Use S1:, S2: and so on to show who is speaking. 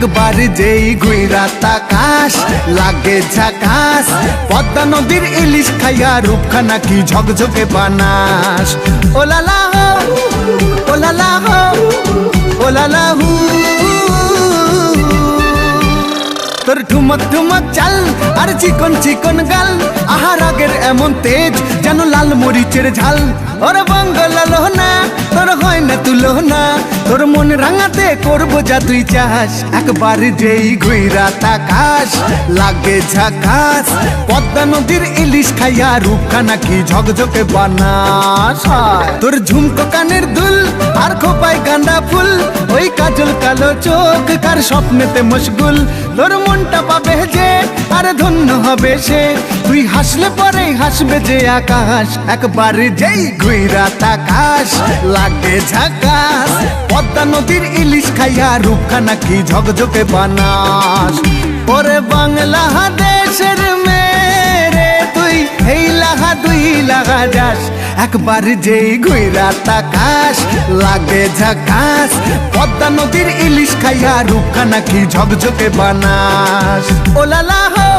S1: একবার যেই গুইরা তাকাস, লাগে ঝাকাস, পদ্মা নদীর ইলিশ খাইয়া রূপখানা কি ঝকঝকে বানাস? ওলালা হো ওলালা হো ওলালা হু তোর ঠুমক ঠুমক চাল, আর চিকন চিকন গাল। আহার আগের এমন তেজ যেন লাল মরিচের ঝাল। ওর বঙ্গলাল না তোর হয় না তুলো না তোর মন রাঙাতে করব যা তুই চাস। একবার যেই ঘুইরা তাকাস, লাগে ঝাকাস। পদ্মা নদীর ইলিশ খাইয়া রূপখানা কি ঝকঝকে বানাস তোর ঝুমকো কানের দুল, আর খোপায় গাঁদা ফুল, ওই কাজল কালো চোখ কার স্বপ্নেতে মশগুল, তোর মনটা পাবে যে, আর ধন্য হবে সে। তুই হাসলে পরে হাসবে যে আকাশ, একবার যেই ঘুইরা তাকাস, লাগে ঝাকাস। পদ্মা নদীর ইলিশ খাইয়া রূপখানা কি ঝকঝকে বানাস। ওরে বাংলা দেশের মেরে তুই, এই লাহা দুই লাগা যাস। একবার যেই ঘুইরা তাকাশ লাগে ঝাকাস, পদ্মা নদীর ইলিশ খাইয়া রুখা নাকি ঝকঝকে বানাস। ওলালা হো